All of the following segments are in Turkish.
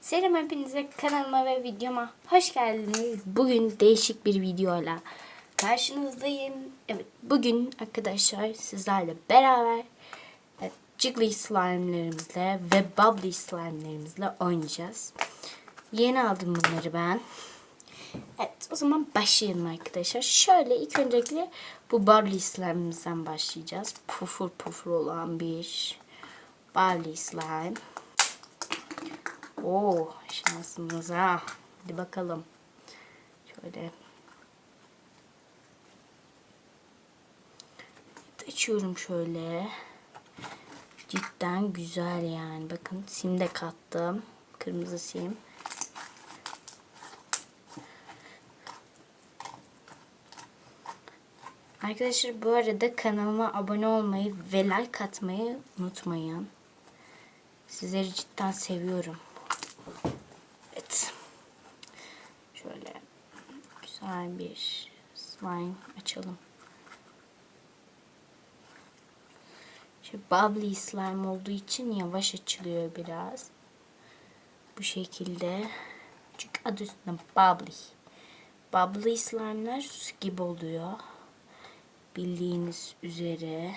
Selam hepinize kanalıma ve videoma hoş geldiniz. Bugün değişik bir videoyla karşınızdayım. Evet bugün arkadaşlar sizlerle beraber evet, Jiggly slime'lerimizle ve Bubbly slime'lerimizle oynayacağız. Yeni aldım bunları ben. Evet o zaman başlayalım arkadaşlar. Şöyle ilk öncelikle bu Bubbly slime'ımızdan başlayacağız. Pufur pufur olan bir Bubbly slime. Oo, şansımız ha. Hadi bakalım. Şöyle. Açıyorum şöyle. Cidden güzel yani. Bakın sim de kattım. Kırmızı sim. Arkadaşlar bu arada kanalıma abone olmayı ve like atmayı unutmayın. Sizleri cidden seviyorum. Evet. Şöyle güzel bir slime açalım. Şu bubbly slime olduğu için yavaş açılıyor biraz. Bu şekilde. Çünkü adı üstünde bubbly. Bubbly slime'ler su gibi oluyor. Bildiğiniz üzere.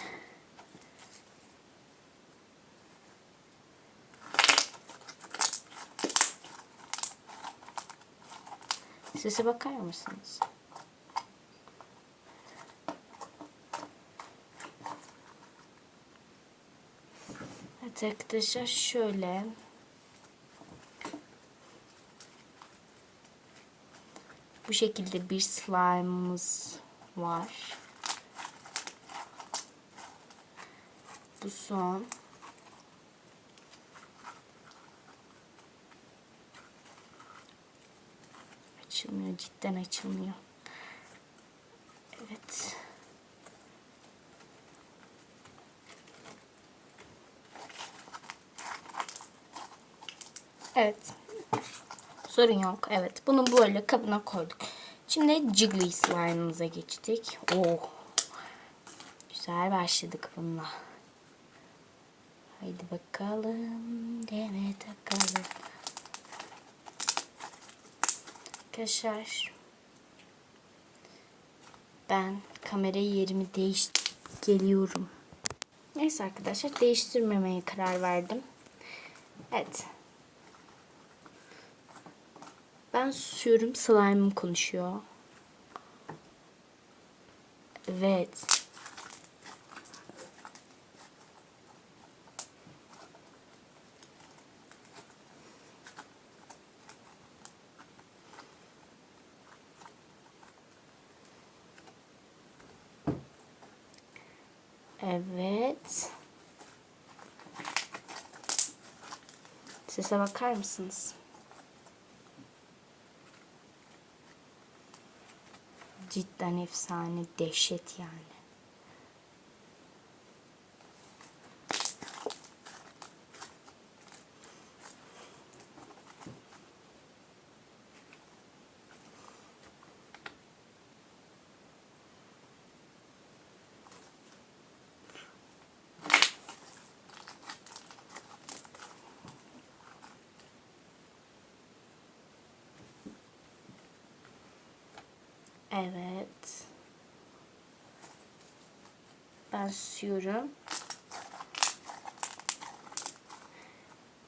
Sese bakar mısınız? Evet arkadaşlar şöyle bu şekilde bir slime'ımız var. Bu son. Açılmıyor. Cidden açılmıyor. Evet. Evet. Sorun yok. Evet. Bunu böyle kabına koyduk. Şimdi Jiggly slime'ımıza geçtik. Oh. Güzel başladık bununla. Haydi bakalım. Deme takalım. Arkadaşlar ben kamerayı yerimi değiş geliyorum. Neyse arkadaşlar değiştirmemeye karar verdim. Evet. Ben susuyorum slime'ım konuşuyor. Evet. Evet. Sese bakar mısınız? Cidden efsane, dehşet yani. Evet. Ben susuyorum.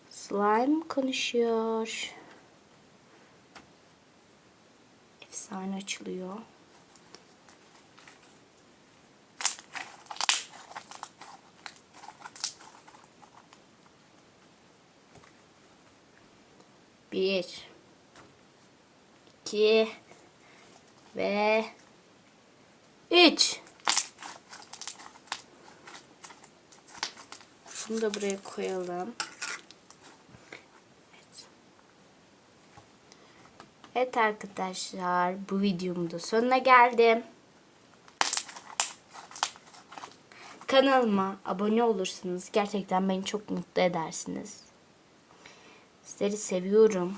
Slime konuşuyor. Efsane açılıyor. Bir. iki ve 3 Bunu da buraya koyalım. Evet. Arkadaşlar bu videomun da sonuna geldim. Kanalıma abone olursanız gerçekten beni çok mutlu edersiniz. Sizleri seviyorum.